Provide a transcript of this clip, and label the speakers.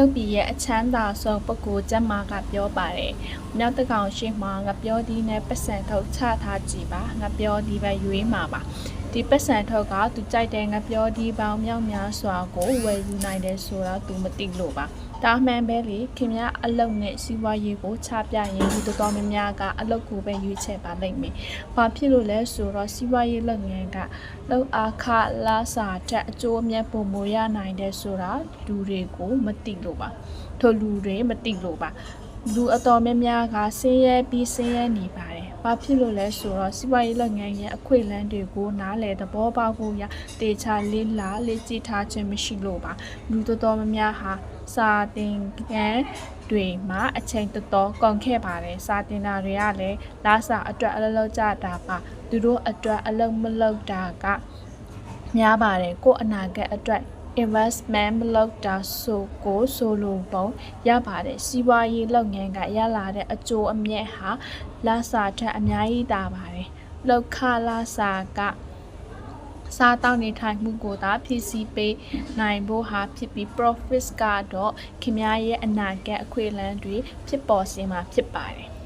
Speaker 1: ရုပ်ပြည်ရဲ့အချမ်းသာဆုံးပုဂ္ဂိုလ်ကျမ်းမာကပြောပါတယ်။မြောက်တကောင်ရှိမှငါပြောဒီနဲ့ပတ်စံထုတ်ချထားကြည့်ပါငါပြောဒီပဲရွေးမှာပါ ဒီပတ်စံထုတ်ကသူကြိုက်တဲ့ငါပြောဒီပေါင်းမြောက်များစွာကိုဝယ်ယူနိုင်တယ်ဆိုတော့သူမသိလို့ပါဒါမှန်ပဲလေခင်ဗျားအလုတ်နဲ့စီးပွားရေးကိုချပြရင်ဒီတော်တော်များများကအလုတ်ကိုပဲရွေးချယ်ပါလိမ့်မယ်။ဘာဖြစ်လို့လဲဆိုတော့စီးပွားရေးလုပ်ငန်းကလောက်အားခလာစာတက်အကျိုးအမြတ်ပုံမရနိုင်တဲ့ဆိုတာလူတွေကိုမသိလို့ပါ။ထိုလူတွေမသိလို့ပါ။လူအတော်များများကဆင်းရဲပြီးဆင်းရဲနေပါတယ်။ ဘာဖြစ်လို့လဲဆိုတော့စီးပွားရေးလုပ်ငန်းရဲ့အခွင့်အလမ်းတွေကိုနားလည်သဘောပေါက်ဖို့ရတေချာလေးလာလေးကြည့်ထားခြင်းမရှိလို့ပါ။လူတော်တော်များများဟာစာတင်ကန်းတွေမှာအချိန်တော်တော်ကုန်ခဲ့ပါတယ်စာတင်တာတွေကလည်းလာစာအတွက်အလုပ်လုပ်ကြတာပါသူတို့အတွက်အလုပ်မလုပ်တာကများပါတယ်ကိုယ့်အနာဂတ်အတွက် investment မလုပ်တာဆိုကိုဆိုလိုပုံရပါတယ်စီးပွားရေးလုပ်ငန်းကရလာတဲ့အကျိုးအမြတ်ဟာလာစာထက်အများကြီးတာပါတယ်လောက်ခလာစာကစားတောက်နေထိုင်မှုကိုသာဖြစ်စီပေးနိုင်ဖို့ဟာဖြစ်ပြီး profits ကတော့ခင်ဗျားရဲ့အနာဂတ်အခွင့်အလမ်းတွေဖြစ်ပေါ်စေမှာဖြစ်ပါတယ်